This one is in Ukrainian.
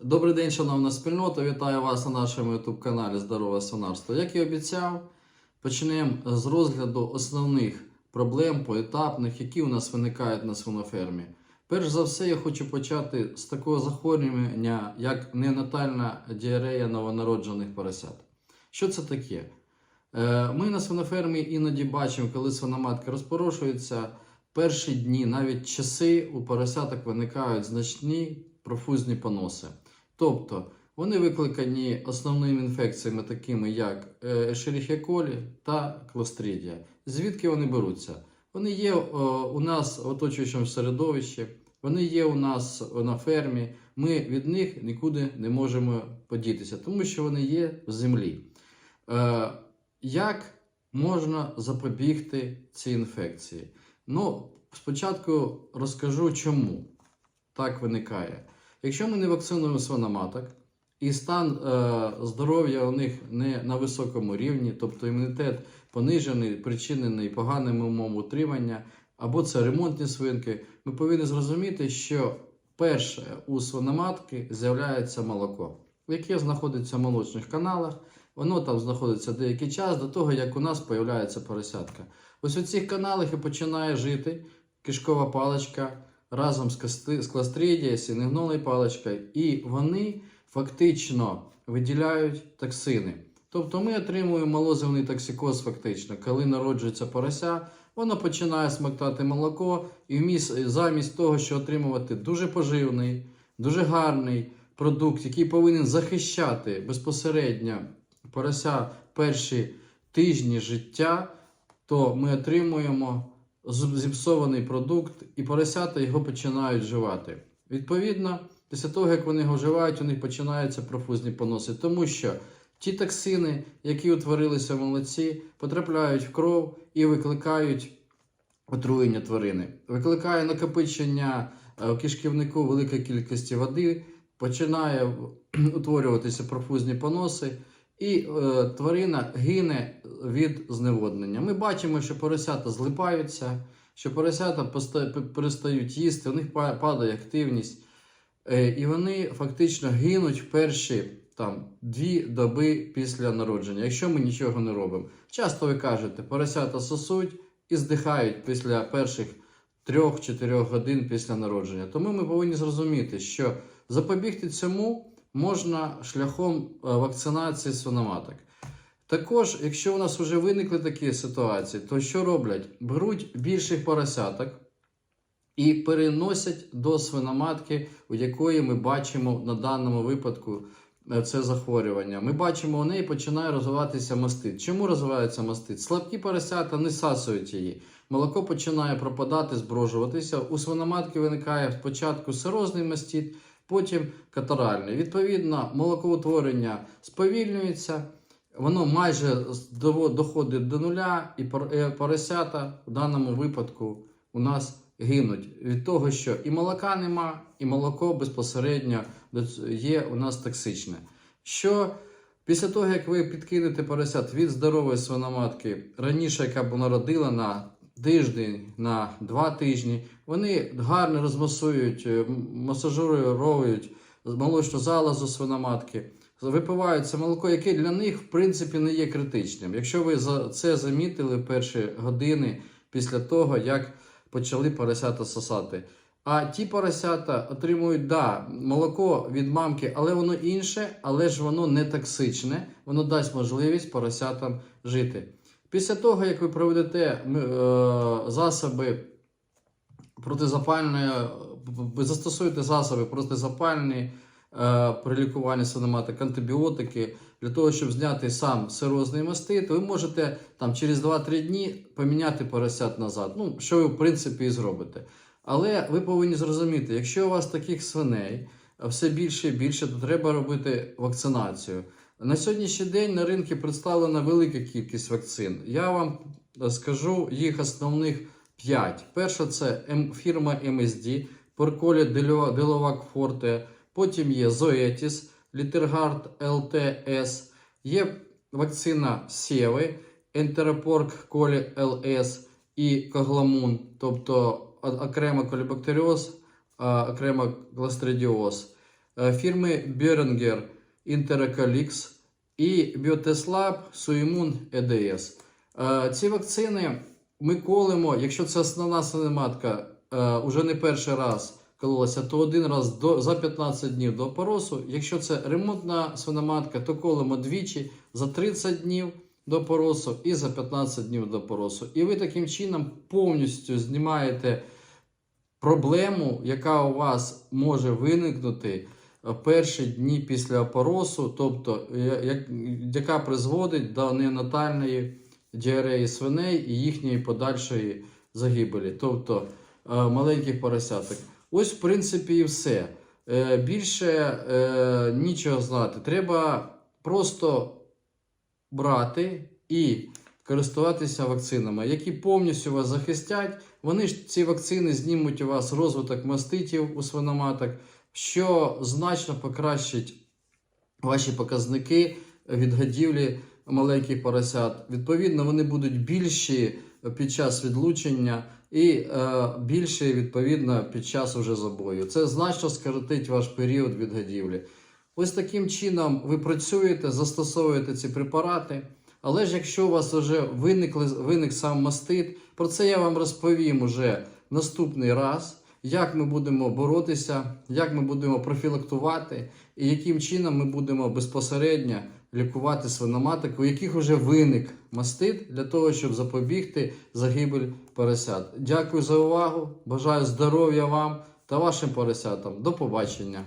Добрий день, шановна спільнота. Вітаю вас на нашому youtube каналі Здорове Свинарство. Як і обіцяв, почнемо з розгляду основних проблем поетапних, які у нас виникають на свинофермі. Перш за все, я хочу почати з такого захворювання, як неонатальна діарея новонароджених поросят. Що це таке? Е, Ми на свинофермі іноді бачимо, коли свиноматка розпорошується, перші дні, навіть часи у поросяток виникають значні профузні поноси. Тобто вони викликані основними інфекціями, такими як е, Escherichia та Clostridia. Звідки вони беруться? Вони є е, у нас в оточуючому середовищі, вони є у нас на фермі. Ми від них нікуди не можемо подітися, тому що вони є в землі. Е, Як можна запобігти цій інфекції? Ну, спочатку розкажу, чому так виникає. Якщо ми не вакцинуємо свиноматок, і стан е, здоров'я у них не на високому рівні, тобто імунітет понижений, причинений поганим умовам утримання, або це ремонтні свинки, ми повинні зрозуміти, що перше у свиноматки з'являється молоко, яке знаходиться в молочних каналах. Воно там знаходиться деякий час до того, як у нас з'являється поросятка. Ось у цих каналах і починає жити кишкова паличка разом з, кластридія, сінегнолою паличкою, і вони фактично виділяють токсини. Тобто ми отримуємо молозивний токсикоз фактично, коли народжується порося, воно починає смоктати молоко, і замість того, що отримувати дуже поживний, дуже гарний продукт, який повинен захищати безпосередньо порося перші тижні життя, то ми отримуємо зіпсований продукт, і поросята його починають вживати. Відповідно, після того, як вони його вживають, у них починаються профузні поноси, тому що ті токсини, які утворилися в молоці, потрапляють в кров і викликають отруєння тварини, викликає накопичення е, в кишківнику великої кількості води, починає утворюватися профузні поноси, і е, тварина гине від зневоднення. Ми бачимо, що поросята злипаються, що поросята перестають їсти, у них падає активність, е, і вони фактично гинуть в перші там, дві доби після народження, якщо ми нічого не робимо. Часто ви кажете, поросята сосуть і здихають після перших 3-4 годин після народження. Тому ми повинні зрозуміти, що запобігти цьому можна шляхом е, вакцинації свиноматок. Також, якщо у нас вже виникли такі ситуації, то що роблять? Беруть більших поросяток і переносять до свиноматки, у якої ми бачимо на даному випадку е, це захворювання. Ми бачимо, у неї починає розвиватися мастит. Чому розвивається мастит? Слабкі поросята не сасують її. Молоко починає пропадати, зброжуватися. У свиноматки виникає спочатку сирозний мастит, потім катаральний. Відповідно, молокоутворення сповільнюється. Воно майже доходить до нуля, і е, поросята в даному випадку у нас гинуть від того, що і молока нема, і молоко безпосередньо є у нас токсичне. Що після того, як ви підкинете поросят від здорової свиноматки, раніше, яка б народила на тиждень, на два тижні, вони гарно розмасують, е, м- молочну залозу свиноматки випивають це молоко, яке для них в принципі не є критичним. Якщо ви це замітили перші години після того, як почали поросята сосати. А ті поросята отримують да, молоко від мамки, але воно інше, але ж воно не токсичне, воно дасть можливість поросятам жити. Після того, як ви проведете е, засоби протизапальної, ви застосуєте засоби протизапальні е, при лікуванні свиноматок, антибіотики, для того, щоб зняти сам сирозний мастит, ви можете там через 2-3 дні поміняти поросят назад. Ну, що ви в принципі і зробите. Але ви повинні зрозуміти, якщо у вас таких свиней все більше і більше, то треба робити вакцинацію. На сьогоднішній день на ринку представлена велика кількість вакцин. Я вам е, скажу їх основних 5. Перша це фірма MSD, Порколі Деловак Форте, потім є Zoetis, Літергард LTS, є вакцина Сєви, Ентеропорк Колі LS і Когламун, тобто окремо колібактеріоз, окремо кластридіоз. е, фірми Beringer Intercalix і Bioteslab Suimun EDS. Е, Ці вакцини ми колемо, якщо це основна свиноматка, е, уже не перший раз кололася, то один раз до, за 15 днів до поросу. Якщо це ремонтна свиноматка, то колемо двічі за 30 днів до поросу і за 15 днів до поросу. І ви таким чином повністю знімаєте проблему, яка у вас може виникнути перші дні після опоросу, тобто яка призводить до неонатальної діареї свиней і їхньої подальшої загибелі, тобто е, маленьких поросяток. Ось, в принципі, і все. Е, більше е, нічого знати. Треба просто брати і користуватися вакцинами, які повністю вас захистять. Вони ж ці вакцини знімуть у вас розвиток маститів у свиноматок, що значно покращить ваші показники від годівлі маленьких поросят. Відповідно, вони будуть більші під час відлучення і е, більші, відповідно, під час уже забою. Це значно скоротить ваш період від годівлі. Ось таким чином ви працюєте, застосовуєте ці препарати. Але ж якщо у вас вже виникли, виник сам мастит, про це я вам розповім уже наступний раз, як ми будемо боротися, як ми будемо профілактувати і яким чином ми будемо безпосередньо лікувати свиноматок, у яких вже виник мастит для того, щоб запобігти загибель поросят. Дякую за увагу. Бажаю здоров'я вам та вашим поросятам. До побачення.